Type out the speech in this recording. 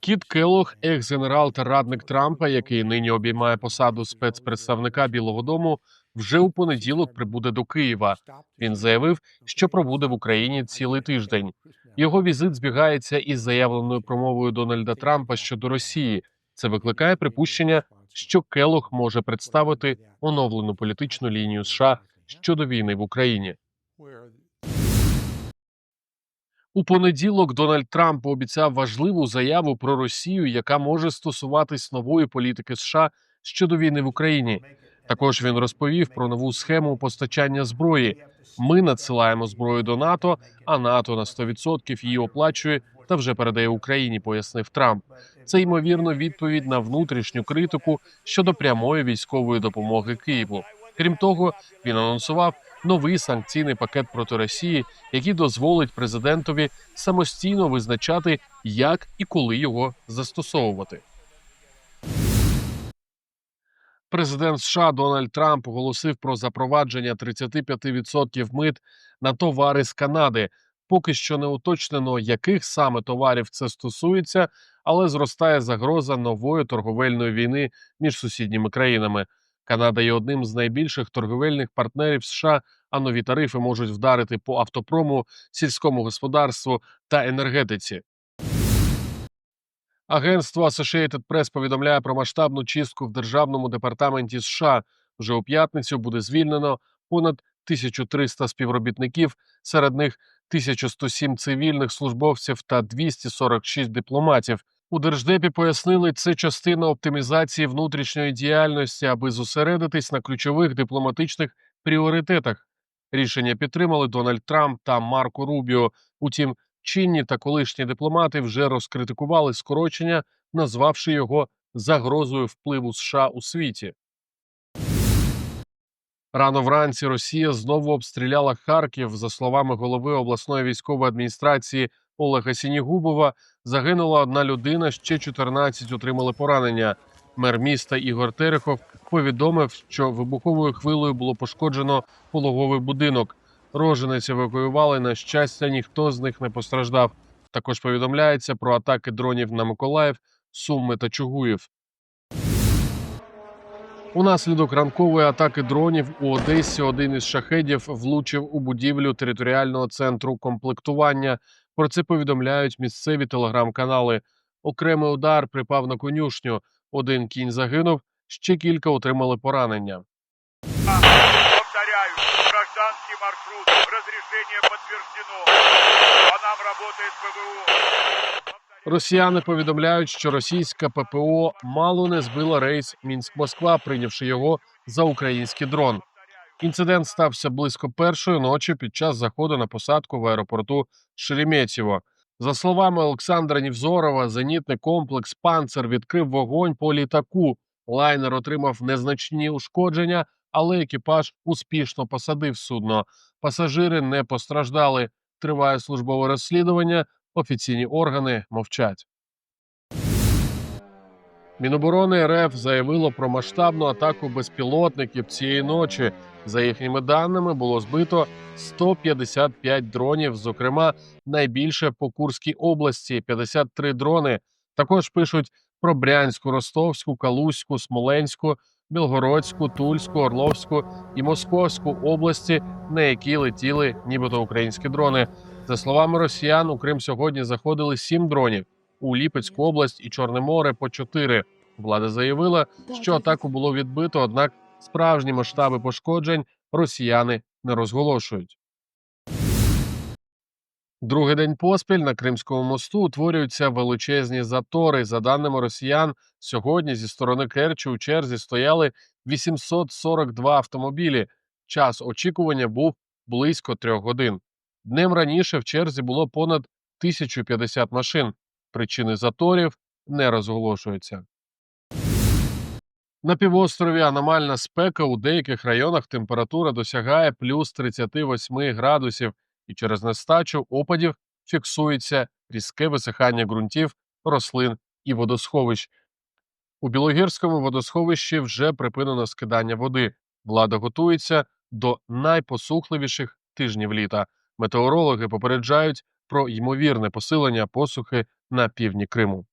Кіт Келох, екс-генерал та радник Трампа, який нині обіймає посаду спецпредставника Білого Дому, вже у понеділок прибуде до Києва. Він заявив, що пробуде в Україні цілий тиждень. Його візит збігається із заявленою промовою Дональда Трампа щодо Росії. Це викликає припущення, що Келох може представити оновлену політичну лінію США щодо війни в Україні. У понеділок Дональд Трамп пообіцяв важливу заяву про Росію, яка може стосуватись нової політики США щодо війни в Україні. Також він розповів про нову схему постачання зброї. Ми надсилаємо зброю до НАТО, а НАТО на 100% її оплачує та вже передає Україні. Пояснив Трамп. Це ймовірно відповідь на внутрішню критику щодо прямої військової допомоги Києву. Крім того, він анонсував новий санкційний пакет проти Росії, який дозволить президентові самостійно визначати, як і коли його застосовувати. Президент США Дональд Трамп оголосив про запровадження 35% мит на товари з Канади. Поки що не уточнено, яких саме товарів це стосується, але зростає загроза нової торговельної війни між сусідніми країнами. Канада є одним з найбільших торговельних партнерів США, а нові тарифи можуть вдарити по автопрому, сільському господарству та енергетиці. Агентство Associated Press повідомляє про масштабну чистку в державному департаменті США. Вже у п'ятницю буде звільнено понад 1300 співробітників, серед них 1107 цивільних службовців та 246 дипломатів. У держдепі пояснили, це частина оптимізації внутрішньої діяльності, аби зосередитись на ключових дипломатичних пріоритетах. Рішення підтримали Дональд Трамп та Марко Рубіо. Утім, чинні та колишні дипломати вже розкритикували скорочення, назвавши його загрозою впливу США у світі. Рано вранці Росія знову обстріляла Харків. За словами голови обласної військової адміністрації Олега Сінігубова, загинула одна людина, ще 14 отримали поранення. Мер міста Ігор Терехов повідомив, що вибуховою хвилею було пошкоджено пологовий будинок. Роженець евакуювали. На щастя, ніхто з них не постраждав. Також повідомляється про атаки дронів на Миколаїв, Суми та Чугуїв. Унаслідок ранкової атаки дронів у Одесі один із шахедів влучив у будівлю територіального центру комплектування. Про це повідомляють місцеві телеграм-канали. Окремий удар припав на конюшню. Один кінь загинув, ще кілька отримали поранення. Повторяю, гражданский маршрут, разрешение подтверждено. По нам работает ПВО. Росіяни повідомляють, що російська ППО мало не збила рейс Мінськ-Москва, прийнявши його за український дрон. Інцидент стався близько першої ночі під час заходу на посадку в аеропорту Шереметьєво. За словами Олександра Нівзорова, зенітний комплекс Панцер відкрив вогонь по літаку. Лайнер отримав незначні ушкодження, але екіпаж успішно посадив судно. Пасажири не постраждали. Триває службове розслідування. Офіційні органи мовчать. Міноборони РФ заявило про масштабну атаку безпілотників цієї ночі. За їхніми даними було збито 155 дронів, зокрема найбільше по Курській області 53 дрони. Також пишуть про Брянську, Ростовську, Калузьку, Смоленську, Білгородську, Тульську, Орловську і Московську області, на які летіли нібито українські дрони. За словами росіян, у Крим сьогодні заходили сім дронів у Ліпецьку область і Чорне море по чотири. Влада заявила, що атаку було відбито, однак справжні масштаби пошкоджень росіяни не розголошують. Другий день поспіль на Кримському мосту утворюються величезні затори. За даними росіян, сьогодні зі сторони Керчі у черзі стояли 842 автомобілі. Час очікування був близько трьох годин. Днем раніше в черзі було понад 1050 машин. Причини заторів не розголошуються. На півострові аномальна спека у деяких районах температура досягає плюс 38 градусів, і через нестачу опадів фіксується різке висихання ґрунтів, рослин і водосховищ. У Білогірському водосховищі вже припинено скидання води. Влада готується до найпосухливіших тижнів літа. Метеорологи попереджають про ймовірне посилення посухи на півдні Криму.